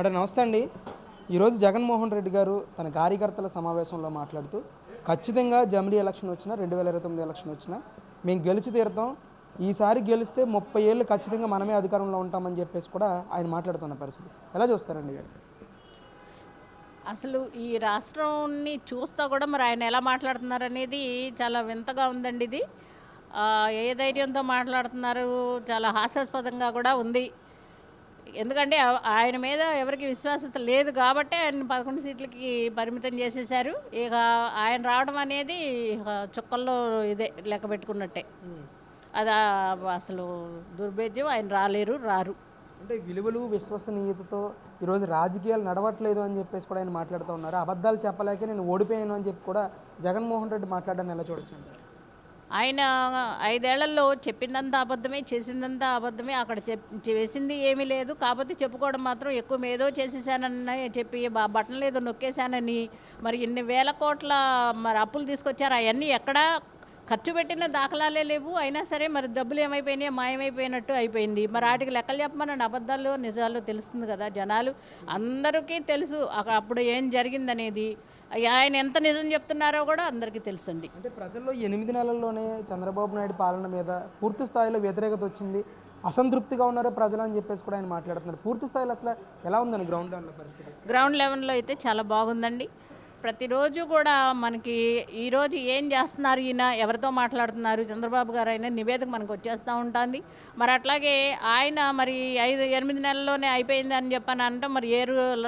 Madam నమస్తే అండి. ఈరోజు జగన్మోహన్ రెడ్డి గారు తన కార్యకర్తల సమావేశంలో మాట్లాడుతూ ఖచ్చితంగా జమిలీ ఎలక్షన్ వచ్చినా రెండు వేల ఇరవై తొమ్మిది ఎలక్షన్ వచ్చినా మేము గెలిచి తీరుతాం. ఈసారి గెలిస్తే ముప్పై ఏళ్ళు ఖచ్చితంగా మనమే అధికారంలో ఉంటామని చెప్పేసి కూడా ఆయన మాట్లాడుతున్న పరిస్థితి. ఎలా చూస్తారండి గారు అసలు ఈ రాష్ట్రాన్ని చూస్తా కూడా మరి ఆయన ఎలా మాట్లాడుతున్నారు అనేది చాలా వింతగా ఉందండి ఇది. ఏ ధైర్యంతో మాట్లాడుతున్నారు చాలా హాస్యాస్పదంగా కూడా ఉంది. ఎందుకంటే ఆయన మీద ఎవరికి విశ్వాసత లేదు కాబట్టి ఆయన పదకొండు సీట్లకి పరిమితం చేసేశారు. ఇక ఆయన రావడం అనేది ఇక చుక్కల్లో ఇదే లెక్క పెట్టుకున్నట్టే. అది అసలు దుర్భేద్యం. ఆయన రాలేరు రారు. అంటే విలువలు విశ్వసనీయతతో ఈరోజు రాజకీయాలు నడవట్లేదు అని చెప్పేసి కూడా ఆయన మాట్లాడుతూ ఉన్నారు. అబద్ధాలు చెప్పలేక నేను ఓడిపోయాను అని చెప్పి కూడా జగన్మోహన్ రెడ్డి మాట్లాడడాన్ని ఎలా చూడొచ్చు ఆయన ఐదేళ్ళలో చెప్పిందంతా అబద్ధమే చేసిందంతా అబద్ధమే అక్కడ చెప్ చేసింది ఏమీ లేదు. కాకపోతే చెప్పుకోవడం మాత్రం ఎక్కువ ఏదో చేసేసానని చెప్పి బ- బటన్లు ఏదో నొక్కేశానని మరి ఇన్ని వేల కోట్ల మరి అప్పులు తీసుకొచ్చారు అవన్నీ ఎక్కడా ఖర్చు పెట్టిన దాఖలాలే లేవు. అయినా సరే మరి డబ్బులు ఏమైపోయినాయి మాయమైపోయినట్టు అయిపోయింది. మరి వాటికి లెక్కలు చెప్పమని అబద్ధాలు నిజాలు తెలుస్తుంది కదా జనాలు. అందరికీ తెలుసు అప్పుడు ఏం జరిగిందనేది. ఆయన ఎంత నిజం చెప్తున్నారో కూడా అందరికీ తెలుసండి. అంటే ప్రజల్లో ఎనిమిది నెలల్లోనే చంద్రబాబు నాయుడు పాలన మీద పూర్తి స్థాయిలో వ్యతిరేకత వచ్చింది. అసంతృప్తిగా ఉన్నారు ప్రజలు అని చెప్పేసి కూడా ఆయన మాట్లాడుతున్నారు. పూర్తి స్థాయిలో అసలు ఎలా ఉందని గ్రౌండ్ లెవెల్ పరిస్థితి? గ్రౌండ్ లెవెల్లో అయితే చాలా బాగుందండి. ప్రతిరోజు కూడా మనకి ఈరోజు ఏం చేస్తున్నారు ఈయన? ఎవరితో మాట్లాడుతున్నారు? చంద్రబాబు గారు అయినా నివేదిక మనకు వచ్చేస్తూ ఉంటుంది. మరి అట్లాగే ఆయన మరి ఐదు ఎనిమిది నెలల్లోనే అయిపోయింది అని చెప్పని అనడం మరి ఏ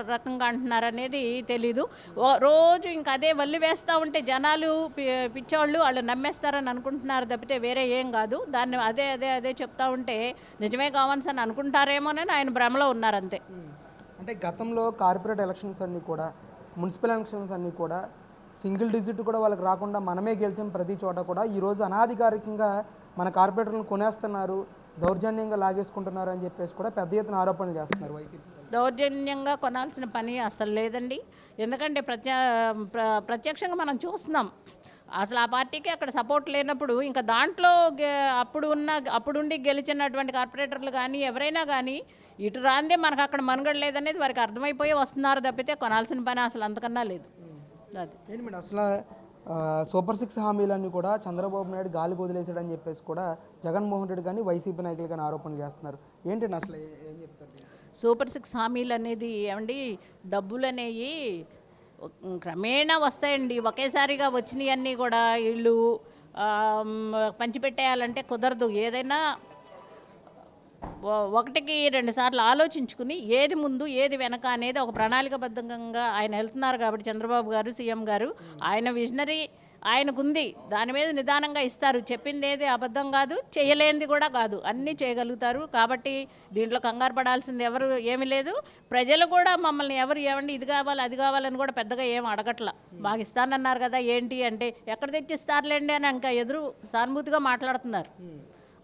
రకంగా అంటున్నారు అనేది తెలీదు. ఓ- రోజు ఇంకా అదే వల్లి వేస్తూ ఉంటే జనాలు పి- పిచ్చోళ్ళు వాళ్ళు నమ్మేస్తారని అనుకుంటున్నారు తప్పితే వేరే ఏం కాదు. దాన్ని అదే అదే అదే చెప్తా ఉంటే నిజమే కావాల్సి అని అనుకుంటారేమోనని ఆయన భ్రమలో ఉన్నారంతే అంటే గతంలో కార్పొరేట్ ఎలక్షన్స్ అన్నీ కూడా మున్సిపల్ ఎలక్షన్స్ అన్నీ కూడా సింగిల్ డిజిట్ కూడా వాళ్ళకి రాకుండా మనమే గెలిచాం ప్రతి చోట కూడా. ఈరోజు అనాధికారికంగా మన కార్పొరేటర్లను కొనేస్తున్నారు దౌర్జన్యంగా లాగేసుకుంటున్నారు అని చెప్పేసి కూడా పెద్ద ఎత్తున ఆరోపణలు చేస్తున్నారు వైసీపీ దౌర్జన్యంగా కొనాల్సిన పని అసలు లేదండి. ఎందుకంటే ప్రత్య ప్ర- ప్రత్యక్షంగా మనం చూస్తున్నాం. అసలు ఆ పార్టీకి అక్కడ సపోర్ట్ లేనప్పుడు ఇంకా దాంట్లో అప్పుడు ఉన్న అప్పుడుండి గెలిచినటువంటి కార్పొరేటర్లు కానీ ఎవరైనా కానీ ఇటు రాందే మనకు అక్కడ మనుగడ లేదనేది వారికి అర్థమైపోయి వస్తున్నారు తప్పితే కొనాల్సిన పని అసలు అంతకన్నా లేదు. అది. అసలు సూపర్ సిక్స్ హామీలన్నీ కూడా చంద్రబాబు నాయుడు గాలికి వదిలేసాడని చెప్పేసి కూడా జగన్మోహన్ రెడ్డి కానీ వైసీపీ నాయకులు కానీ ఆరోపణలు చేస్తున్నారు. ఏంటండి అసలు ఏ- చెప్తారు? సూపర్ సిక్స్ హామీలు అనేది ఏమండి? డబ్బులు అనేవి క్రమేణా వస్తాయండి. ఒకేసారిగా వచ్చినవన్నీ అన్నీ కూడా ఇల్లు పంచిపెట్టేయాలంటే కుదరదు. ఏదైనా ఒకటికి రెండు సార్లు ఆలోచించుకుని ఏది ముందు ఏది వెనక అనేది ఒక ప్రణాళికబద్ధంగా ఆయన వెళ్తున్నారు కాబట్టి చంద్రబాబు గారు సీఎం గారు. ఆయన విజనరీ ఆయనకుంది. దాని మీద నిదానంగా ఇస్తారు. చెప్పింది ఏది అబద్ధం కాదు చేయలేనిది కూడా కాదు. అన్నీ చేయగలుగుతారు కాబట్టి దీంట్లో కంగారు పడాల్సింది ఎవరు ఏమీ లేదు. ప్రజలు కూడా మమ్మల్ని ఎవరు ఏమండి ఇది కావాలి అది కావాలని కూడా పెద్దగా ఏం అడగట్ల. మాకు ఇస్తానన్నారు కదా ఏంటి అంటే ఎక్కడ తెచ్చిస్తారులేండి అని ఇంకా ఎదురు సానుభూతిగా మాట్లాడుతున్నారు.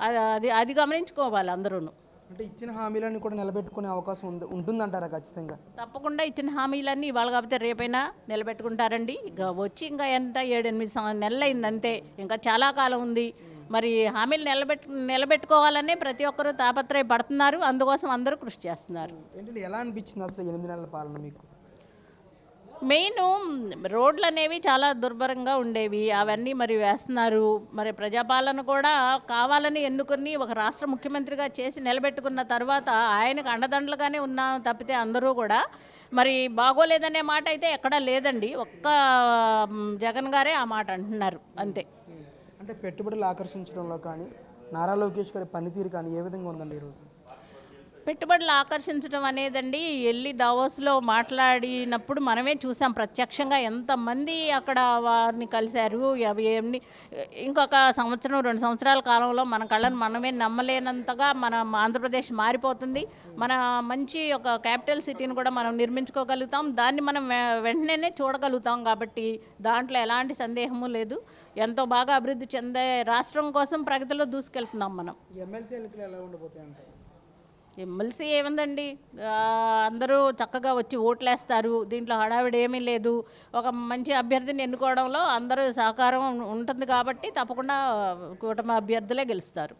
అది అది గమనించుకోవాలి అందరూను. అంటే ఇచ్చిన హామీలన్నీ కూడా నిలబెట్టుకునే అవకాశం ఉంది ఉంటుందంటారా ఖచ్చితంగా? తప్పకుండా ఇచ్చిన హామీలన్నీ ఇవాళ కాకపోతే రేపైనా నిలబెట్టుకుంటారండి. ఇక వచ్చి ఇంకా ఎంత ఏడెనిమిది నెలలు అయింది అంతే ఇంకా చాలా కాలం ఉంది. మరి హామీలు నిలబెట్టు నిలబెట్టుకోవాలనే ప్రతి ఒక్కరూ తాపత్రయపడుతున్నారు. అందుకోసం అందరూ కృషి చేస్తున్నారు. ఏంటంటే ఎలా అనిపించింది అసలు ఎనిమిది నెలల పాలన మీకు? మెయిన్ రోడ్లు అనేవి చాలా దుర్భరంగా ఉండేవి. అవన్నీ మరి వేస్తున్నారు. మరి ప్రజాపాలన కూడా కావాలని ఎన్నుకొని ఒక రాష్ట్ర ముఖ్యమంత్రిగా చేసి నిలబెట్టుకున్న తర్వాత ఆయనకు అండదండలుగానే ఉన్నా తప్పితే అందరూ కూడా. మరి బాగోలేదనే మాట అయితే ఎక్కడా లేదండి. ఒక్క జగన్ గారే ఆ మాట అంటున్నారు. అంతే. అంటే పెట్టుబడులు ఆకర్షించడంలో కానీ నారా లోకేష్ గారి పనితీరు కానీ ఏ విధంగా ఉందండి ఈరోజు పెట్టుబడులు ఆకర్షించడం అనేదండి. వెళ్ళి దావోస్లో మాట్లాడినప్పుడు మనమే చూసాం ప్రత్యక్షంగా ఎంతమంది అక్కడ వారిని కలిశారు. అవి ఏమి ఇంకొక సంవత్సరం రెండు సంవత్సరాల కాలంలో మన కళ్ళను మనమే నమ్మలేనంతగా మన ఆంధ్రప్రదేశ్ మారిపోతుంది. మన మంచి ఒక క్యాపిటల్ సిటీని కూడా మనం నిర్మించుకోగలుగుతాం. దాన్ని మనం వెంటనే చూడగలుగుతాం కాబట్టి దాంట్లో ఎలాంటి సందేహము లేదు. ఎంతో బాగా అభివృద్ధి చెందే రాష్ట్రం కోసం ప్రగతిలో దూసుకెళ్తున్నాం మనం. ఎమ్మెల్సీ ఎన్నికలు ఎలా ఉండబోతాయి ఎమ్మెల్సీ ఏముందండి? అందరూ చక్కగా వచ్చి ఓట్లేస్తారు. దీంట్లో హడావిడి ఏమీ లేదు. ఒక మంచి అభ్యర్థిని ఎన్నుకోవడంలో అందరూ సహకారం ఉంటుంది కాబట్టి తప్పకుండా కూటమి అభ్యర్థులే గెలుస్తారు.